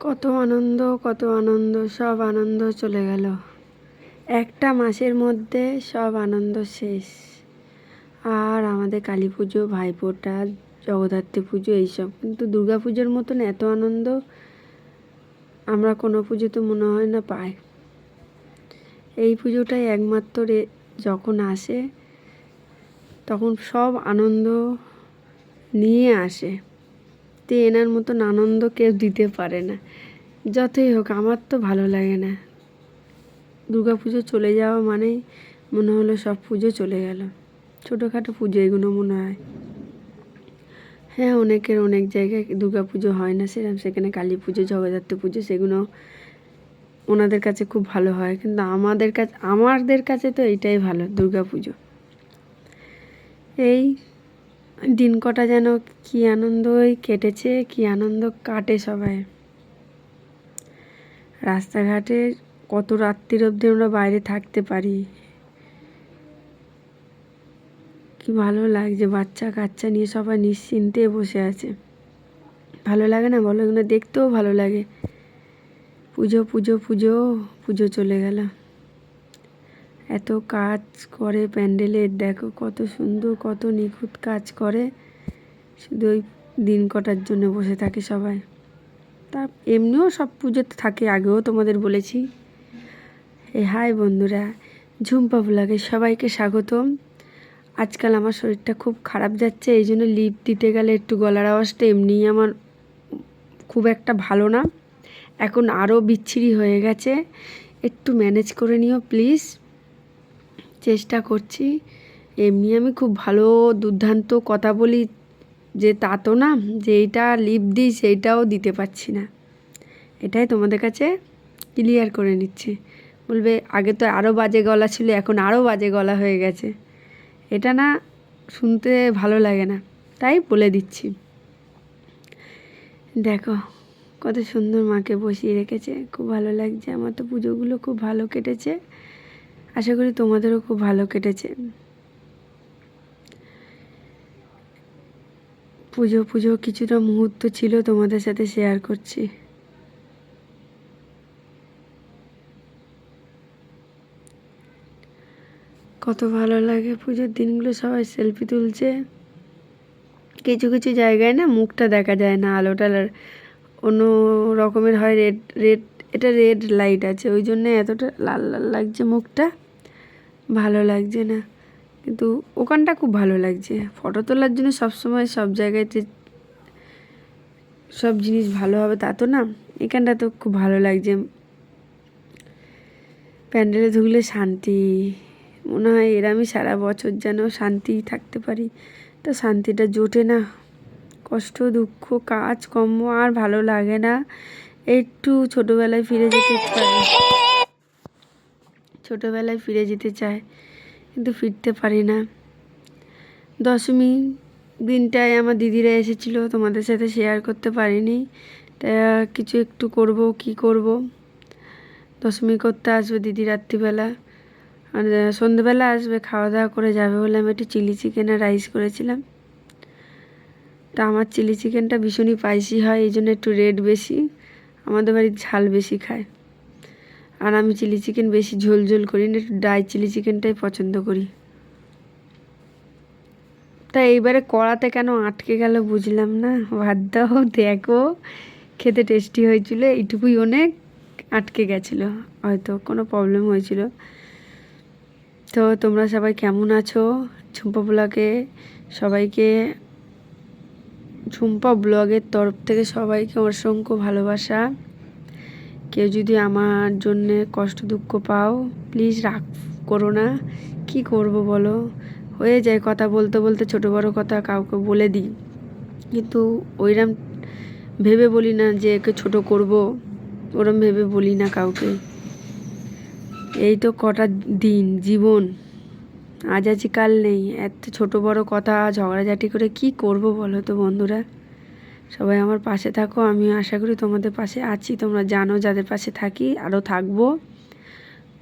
কত আনন্দ কত আনন্দ, সব আনন্দ চলে গেল। একটা মাসের মধ্যে সব আনন্দ শেষ। আর আমাদের কালী পুজো, ভাইফোঁটা, জগদ্ধাত্রী পুজো এইসব। কিন্তু দুর্গা পুজোর মতন এত আনন্দ, আমরা কোনো পুজো তো মনে হয় না পাই। এই পুজোটাই একমাত্র যখন আসে, তখন সব আনন্দ নিয়ে আসে। তো এনার মতন আনন্দ কেউ দিতে পারে না। যতই হোক, আমার তো ভালো লাগে না। দুর্গা পুজো চলে যাওয়া মানেই মনে হলো সব পুজো চলে গেল। ছোটোখাটো পুজো এগুলো মনে হয়। হ্যাঁ অনেকের অনেক জায়গায় দুর্গা পুজো হয় না সেরকম। সেখানে কালী পুজো, জগদ্ধাত্রী পুজো, সেগুলো ওনাদের কাছে খুব ভালো হয়। কিন্তু আমাদের কাছে আমাদের কাছে তো এইটাই ভালো দুর্গা পুজো এই দিন কটা যেন কি আনন্দই কেটেছে, কি আনন্দ কাটে সবাই। রাস্তাঘাটে কত রাত্রির অবধি আমরা বাইরে থাকতে পারি। কি ভালো লাগছে বাচ্চা কাচ্চা নিয়ে সবাই নিশ্চিন্তে বসে আছে। ভালো লাগে না বলো? এগুলো দেখতেও ভালো লাগে। পুজো পুজো পুজো পুজো চলে গেল। এত কাজ করে প্যান্ডেলের, দেখো কত সুন্দর, কত নিখুঁত কাজ করে। শুধু ওই দিন কটার জন্য বসে থাকে সবাই। তা এমনিও সব পুজোতে থাকে, আগেও তোমাদের বলেছি। এ হাই বন্ধুরা, ঝুম্পা ব্লগে সবাইকে স্বাগতম। আজকাল আমার শরীরটা খুব খারাপ যাচ্ছে, এই জন্য লিপ দিতে গেলে একটু গলার আওয়াজটা এমনিই আমার খুব একটা ভালো না। এখন আরও বিচ্ছিরি হয়ে গেছে, একটু ম্যানেজ করে নিও প্লিজ। চেষ্টা করছি। এমনি আমি খুব ভালো দুর্দান্ত কথা বলি যে তা তো না, যে এইটা লিপ দিই সেইটাও দিতে পারছি না। এটাই তোমাদের কাছে ক্লিয়ার করে নিচ্ছি। বলবে, আগে তো আরও বাজে গলা ছিল, এখন আরও বাজে গলা হয়ে গেছে। এটা না শুনতে ভালো লাগে না, তাই বলে দিচ্ছি। দেখো, কত সুন্দর মাকে বসিয়ে রেখেছে, খুব ভালো লাগছে। আমার তো পুজোগুলো খুব ভালো কেটেছে। আশা করি তোমাদেরও খুব ভালো কেটেছে। পুজো পুজো কিছুটা মুহূর্ত ছিল তোমাদের সাথে শেয়ার করছি। কত ভালো লাগে পুজোর দিনগুলো সবাই সেলফি তুলছে। কিছু কিছু জায়গায় না মুখটা দেখা যায় না আলোটা অন্য রকমের হয় রেড রেড এটা রেড লাইট আছে, ওই জন্য এতটা লাল লাল লাগছে মুখটা। ভালো লাগছে না। কিন্তু ওখানটা খুব ভালো লাগছে। ফটো তোলার জন্য সবসময় সব জায়গাতে সব জিনিস ভালো হবে তা তো না। এখানটা তো খুব ভালো লাগছে। প্যান্ডেলে ঢুকলে শান্তি। মনে হয় এর আমি সারা বছর যেন শান্তি থাকতে পারি। তো শান্তিটা জোটে না। কষ্ট, দুঃখ, কাজ, কর্ম আর ভালো লাগে না। একটু ছোটোবেলায় ফিরে যেতে চায় ছোটোবেলায় ফিরে যেতে চায়, কিন্তু ফিরতে পারি না। দশমী দিনটায় আমার দিদিরা এসেছিল, তোমাদের সাথে শেয়ার করতে পারিনি। তা কিছু একটু করব, কি করব? দশমী করতে আসবে দিদি রাত্রিবেলা। আর সন্ধ্যেবেলা আসবে খাওয়া দাওয়া করে যাবে বলে আমি একটু চিলি চিকেন আর রাইস করেছিলাম। তা আমার চিলি চিকেনটা ভীষণই স্পাইসি হয়, এই জন্য একটু রেড বেশি। আমাদের বাড়ির ঝাল বেশি খায়। আর আমি চিলি চিকেন বেশি ঝোল ঝোল করি না, একটু ড্রাই চিলি চিকেনটাই পছন্দ করি। তা এইবারে কড়াতে কেন আটকে গেল বুঝলাম না, ভাত দাও, দেখো, খেতে টেস্টি হয়েছিল, এইটুকুই অনেক আটকে গেছিল, হয়তো কোনো প্রবলেম হয়েছিল। তো তোমরা সবাই কেমন আছো? ঝুম্পা ব্লগে সবাইকে, ঝুম্পা ব্লগের তরফ থেকে সবাইকে অসংখ্য ভালোবাসা। কেউ যদি আমার জন্যে কষ্ট, দুঃখ পাও প্লিজ রাগ করো না। কি করব বলো? হয়ে যায় কথা বলতে বলতে, ছোটো বড়ো কথা কাউকে বলে দিই। কিন্তু ওইরম ভেবে বলি না যে একে ছোটো করব, ওরম ভেবে বলি না কাউকে। এই তো কটা দিন, জীবন। আজ আছি, কাল নেই। এত ছোট বড় কথা, ঝগড়াঝাটি করে কি করব বলো তো বন্ধুরা? সবাই আমার পাশে থাকো আমি আশা করি তোমাদের পাশে আছি। তোমরা জানো যাদের পাশে থাকি আরও থাকব।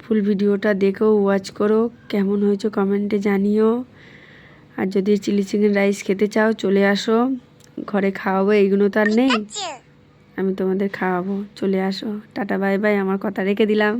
ফুল ভিডিওটা দেখো ওয়াচ করো, কেমন হয়েছে কমেন্টে জানিও। আর যদি চিলি চিকেন রাইস খেতে চাও, চলে আসো। ঘরে খাওয়াবো, এইগুলো তো আর নেই। আমি তোমাদের খাওয়াবো, চলে আসো। টাটা বাই বাই আমার কথা রেখে দিলাম।